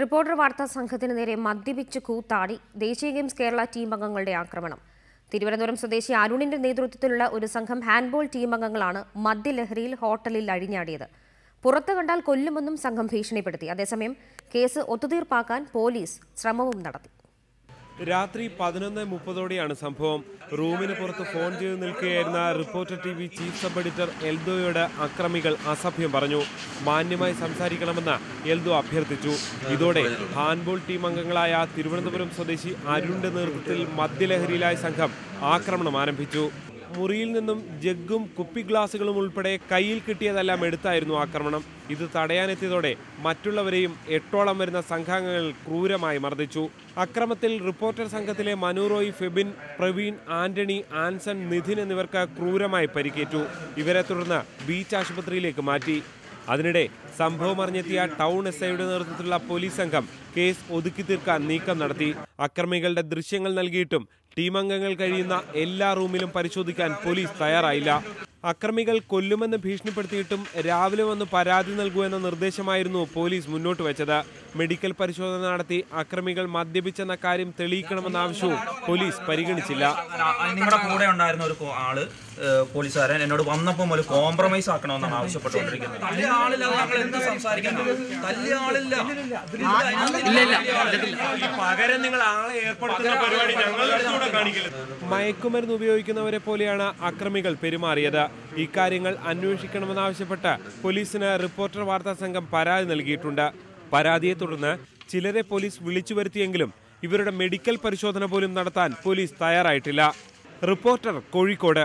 Reporter വാർത്താ സംഘത്തിന് നേരെ മദ്യപിച്ച് കൂത്താടി ദേശീയ ഗെയിംസ് കേരള ടീം അംഗങ്ങളുടെ ആക്രമണം. തിരുവനന്തപുരം സ്വദേശി അരുണിന്റെ നേതൃത്വത്തിലുള്ള ഒരു സംഘം ഹാൻഡ്ബോൾ ടീം അംഗങ്ങളാണ് മദ്യലഹരിയിൽ ഹോട്ടലിൽ അഴിഞ്ഞാടിയത്. പുറത്തു കണ്ടാൽ കൊല്ലുമെന്നും സംഘം ഭീഷണിപ്പെടുത്തി. അതേസമയം കേസ് ഒത്തുതീർപ്പാക്കാൻ പോലീസ് ശ്രമവും നടത്തി. രാത്രി പതിനൊന്ന് മുപ്പതോടെയാണ് സംഭവം. റൂമിന് പുറത്ത് ഫോൺ ചെയ്ത് നിൽക്കുകയായിരുന്ന reporter T V chief sub editor എൽദോയോട് അക്രമികൾ അസഭ്യം പറഞ്ഞു. മാന്യമായി സംസാരിക്കണമെന്ന് എൽദോ അഭ്യർത്ഥിച്ചു. ഇതോടെ ഹാൻബോൾ ടീം അംഗങ്ങളായ തിരുവനന്തപുരം സ്വദേശി അരുണിന്റെ നേതൃത്വത്തിൽ മദ്യലഹരിയിലായ സംഘം ആക്രമണം ആരംഭിച്ചു. മുറിയിൽ നിന്നും ജഗ്ഗും കുപ്പി ഗ്ലാസുകളും ഉൾപ്പെടെ കയ്യിൽ കിട്ടിയതെല്ലാം എടുത്തായിരുന്നു ആക്രമണം. ഇത് തടയാനെത്തിയതോടെ മറ്റുള്ളവരെയും എട്ടോളം വരുന്ന സംഘാംഗങ്ങൾ ക്രൂരമായി മർദ്ദിച്ചു. അക്രമത്തിൽ റിപ്പോർട്ടർ സംഘത്തിലെ മനുറോയ് ഫെബിൻ പ്രവീൺ ആന്റണി ആൻസൺ നിധിൻ എന്നിവർക്ക് ക്രൂരമായി പരിക്കേറ്റു. ഇവരെ തുടർന്ന് ബീച്ച് ആശുപത്രിയിലേക്ക് മാറ്റി. അതിനിടെ സംഭവം അറിഞ്ഞെത്തിയ ടൗൺ എസ് ഐയുടെ നേതൃത്വത്തിലുള്ള പോലീസ് സംഘം കേസ് ഒതുക്കി തീർക്കാൻ നീക്കം നടത്തി. അക്രമികളുടെ ദൃശ്യങ്ങൾ നൽകിയിട്ടും ടീം അംഗങ്ങൾ കഴിയുന്ന എല്ലാ റൂമിലും പരിശോധിക്കാൻ പോലീസ് തയ്യാറായില്ല. അക്രമികൾ കൊല്ലുമെന്ന് ഭീഷണിപ്പെടുത്തിയിട്ടും രാവിലെ വന്ന് പരാതി നൽകൂ എന്ന നിർദ്ദേശമായിരുന്നു പോലീസ് മുന്നോട്ട് വെച്ചത്. മെഡിക്കൽ പരിശോധന നടത്തി അക്രമികൾ മദ്യപിച്ചെന്ന കാര്യം തെളിയിക്കണമെന്ന ആവശ്യവും പോലീസ് പരിഗണിച്ചില്ല. നിങ്ങളുടെ കൂടെ ഉണ്ടായിരുന്ന ഒരു ആൾ പോലീസുകാരൻ എന്നോട് വന്നപ്പം ഒരു കോംപ്രമൈസ് ആക്കണമെന്നാണ് ആവശ്യപ്പെട്ടുകൊണ്ടിരിക്കുന്നത്. തല്ലിയ ആളില്ല ഞങ്ങൾ എന്ത് സംസാരിക്കണം തല്ലിയ ആളില്ല. പകരം നിങ്ങൾ ആളെ ഏർപ്പെടുത്തുന്ന പരിപാടി കാണിക്കില്ല മയക്കുമരുന്ന് ഉപയോഗിക്കുന്നവരെ പോലെയാണ് അക്രമികൾ പെരുമാറിയത്. ഇക്കാര്യങ്ങൾ അന്വേഷിക്കണമെന്നാവശ്യപ്പെട്ട് പോലീസിന് റിപ്പോർട്ടർ വാർത്താ സംഘം പരാതി നൽകിയിട്ടുണ്ട്. പരാതിയെ തുടർന്ന് ചിലരെ പോലീസ് വിളിച്ചു വരുത്തിയെങ്കിലും ഇവരുടെ മെഡിക്കൽ പരിശോധന പോലും നടത്താൻ പോലീസ് തയ്യാറായിട്ടില്ല. റിപ്പോർട്ടർ കോഴിക്കോട്.